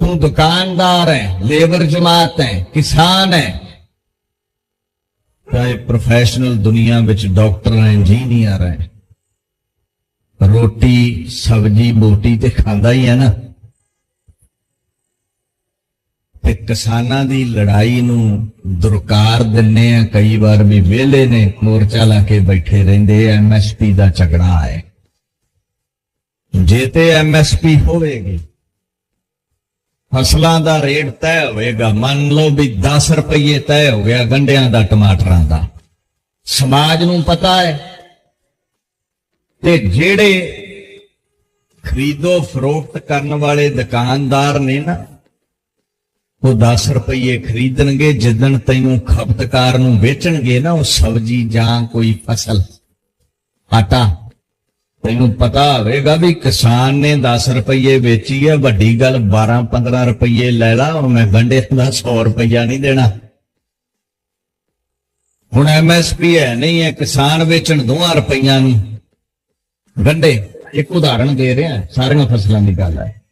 ਤੂੰ ਦੁਕਾਨਦਾਰ ਹੈ, ਲੇਬਰ ਜਮਾਤ ਹੈ, ਕਿਸਾਨ ਹੈ। ਚਾਹੇ ਪ੍ਰੋਫੈਸ਼ਨਲ ਦੁਨੀਆ ਵਿੱਚ ਡਾਕਟਰ ਹੈ ਇੰਜੀਨੀਅਰ ਹੈ, ਰੋਟੀ, ਸਬਜੀ, ਬੋਟੀ ਤੇ ਖਾਂਦਾ ਹੀ ਹੈ ਨਾ। ਤੇ ਕਿਸਾਨਾਂ ਦੀ ਲੜਾਈ ਨੂੰ ਦੁਰਕਾਰ ਦਿੰਨੇ ਆ, ਕਈ ਵਾਰ ਵੀ ਵਿਹਲੇ ਨੇ, ਮੋਰਚਾ ਲਾ ਕੇ ਬੈਠੇ ਰਹਿੰਦੇ ਆ ਐਮਐਸਪੀ ਦਾ ਝਗੜਾ ਹੈ। ਜੇ ਤੇ ਐਮਐਸਪੀ ਹੋਵੇਗੀ ਫਸਲਾਂ ਦਾ ਰੇਟ ਤੈਅ ਹੋਵੇਗਾ ਮੰਨ ਲਓ ਵੀ 10 ਰੁਪਏ ਤੈਅ ਹੋ ਗਿਆ ਗੰਡਿਆਂ ਦਾ, ਟਮਾਟਰਾਂ ਦਾ। ਸਮਾਜ ਨੂੰ ਪਤਾ ਹੈ ਤੇ ਜਿਹੜੇ ਖਰੀਦੋ ਫਰੋਖਤ ਕਰਨ ਵਾਲੇ ਦੁਕਾਨਦਾਰ ਨੇ ਨਾ, ਉਹ 10 ਰੁਪਏ ਖਰੀਦਣਗੇ ਜਿੱਦਣ ਤੈਨੂੰ ਖਪਤਕਾਰ ਨੂੰ ਵੇਚਣਗੇ ਨਾ, ਉਹ ਸਬਜ਼ੀ ਜਾਂ ਕੋਈ ਫਸਲ, ਆਟਾ। ਤੈਨੂੰ ਪਤਾ ਹੋਵੇਗਾ ਵੀ ਕਿਸਾਨ ਨੇ 10 ਰੁਪਏ ਵੇਚੀ ਹੈ ਵੱਡੀ ਗੱਲ 12 15 ਰੁਪਏ ਲੈ ਲਾ ਉਹ ਮੈਂ ਗੰਡੇ ਦਾ 100 ਰੁਪਇਆ ਨਹੀਂ ਦੇਣਾ। ਹੁਣ ਐਮਐਸਪੀ ਹੈ ਨਹੀਂ ਹੈ, ਕਿਸਾਨ ਵੇਚਣ 2 ਰੁਪਈਆਂ ਨੂੰ। ਗੰਡੇ, ਇੱਕ ਉਦਾਹਰਣ ਦੇ ਰਿਹਾ, ਸਾਰੀਆਂ ਫਸਲਾਂ ਦੀ ਗੱਲ ਹੈ।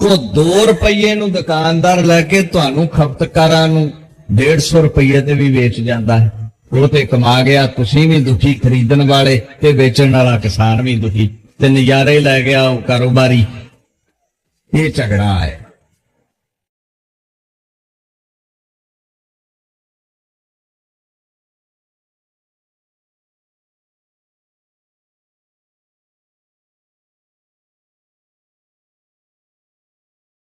ਉਹ 2 ਰੁਪਏ ਨੂੰ ਦੁਕਾਨਦਾਰ ਲੈ ਕੇ ਤੁਹਾਨੂੰ ਖਪਤਕਾਰਾਂ ਨੂੰ 150 ਰੁਪਏ ਤੇ ਵੀ ਵੇਚ ਜਾਂਦਾ ਹੈ। ਉਹ ਤੇ ਕਮਾ ਗਿਆ, ਤੁਸੀਂ ਵੀ ਦੁਖੀ ਖਰੀਦਣ ਵਾਲੇ ਤੇ ਵੇਚਣ ਵਾਲਾ ਕਿਸਾਨ ਵੀ ਦੁਖੀ। ਤੇ ਨਜ਼ਾਰੇ ਲੈ ਗਿਆ ਉਹ ਕਾਰੋਬਾਰੀ। ਇਹ ਝਗੜਾ ਹੈ।